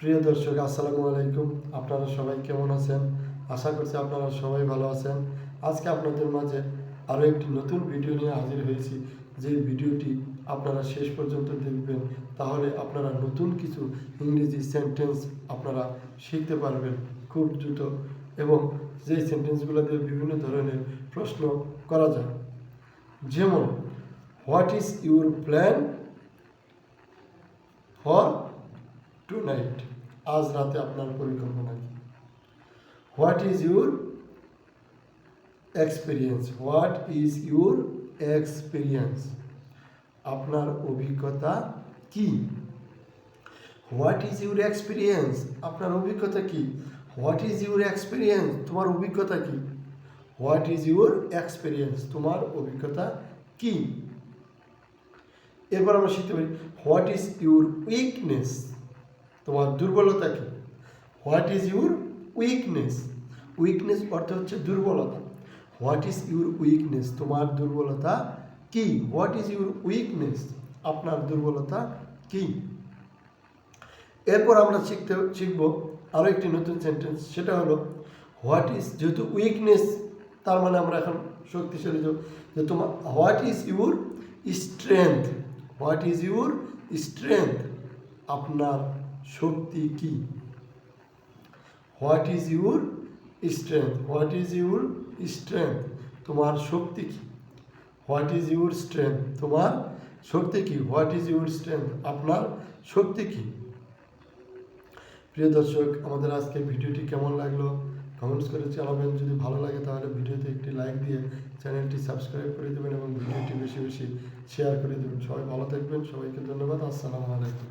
প্রিয় দর্শক, আসসালামু আলাইকুম। আপনারা সবাই কেমন আছেন? আশা করছি আপনারা সবাই ভালো আছেন। আজকে আপনাদের মাঝে আরও একটি নতুন ভিডিও নিয়ে হাজির হয়েছি। যে ভিডিওটি আপনারা শেষ পর্যন্ত দেখবেন, তাহলে আপনারা নতুন কিছু ইংরেজি সেন্টেন্স আপনারা শিখতে পারবেন খুব দ্রুত এবং যেই সেন্টেন্সগুলো দিয়ে বিভিন্ন ধরনের প্রশ্ন করা যায়। যেমন what is your plan for tonight আজ রাতে আপনার পরিকল্পনা কি? What is your experience what is your experience আপনার অভিজ্ঞতা কি? হোয়াট ইজ ইউর এক্সপিরিয়েন্স আপনার অভিজ্ঞতা কি? হোয়াট ইজ ইউর এক্সপিরিয়েন্স তোমার অভিজ্ঞতা কি? হোয়াট ইজ ইউর এক্সপিরিয়েন্স তোমার অভিজ্ঞতা কি? এরপর আমরা শিখতে পারি হোয়াট ইজ ইউর উইকনেস তোমার দুর্বলতা কি? What is your weakness weakness অর্থ হচ্ছে দুর্বলতা। হোয়াট ইজ ইউর উইকনেস তোমার দুর্বলতা কি? হোয়াট ইজ ইউর উইকনেস আপনার দুর্বলতা কি? এরপর আমরা শিখতে, শিখব আরও একটি নতুন সেন্টেন্স সেটা হলো হোয়াট ইজ যেহেতু উইকনেস তার মানে আমরা এখন শক্তিশালী যে- তোমার what is your strength what is your strength আপনার শক্তি কি? What is your strength what is your strength তোমার শক্তি কি? হোয়াট ইজ ইউর স্ট্রেংথ তোমার শক্তি কি? হোয়াট ইজ ইউর স্ট্রেংথ আপনার শক্তি কি? প্রিয় দর্শক, আমাদের আজকের ভিডিওটি কেমন লাগল? কমেন্টস করে জানাবেন। যদি ভালো লাগে তাহলে ভিডিওতে একটি লাইক দিয়ে চ্যানেলটি সাবস্ক্রাইব করে দেবেন এবং ভিডিওটি বেশি বেশি শেয়ার করে দেবেন। সবাই ভালো থাকবেন। সবাইকে ধন্যবাদ। আসসালামু আলাইকুম।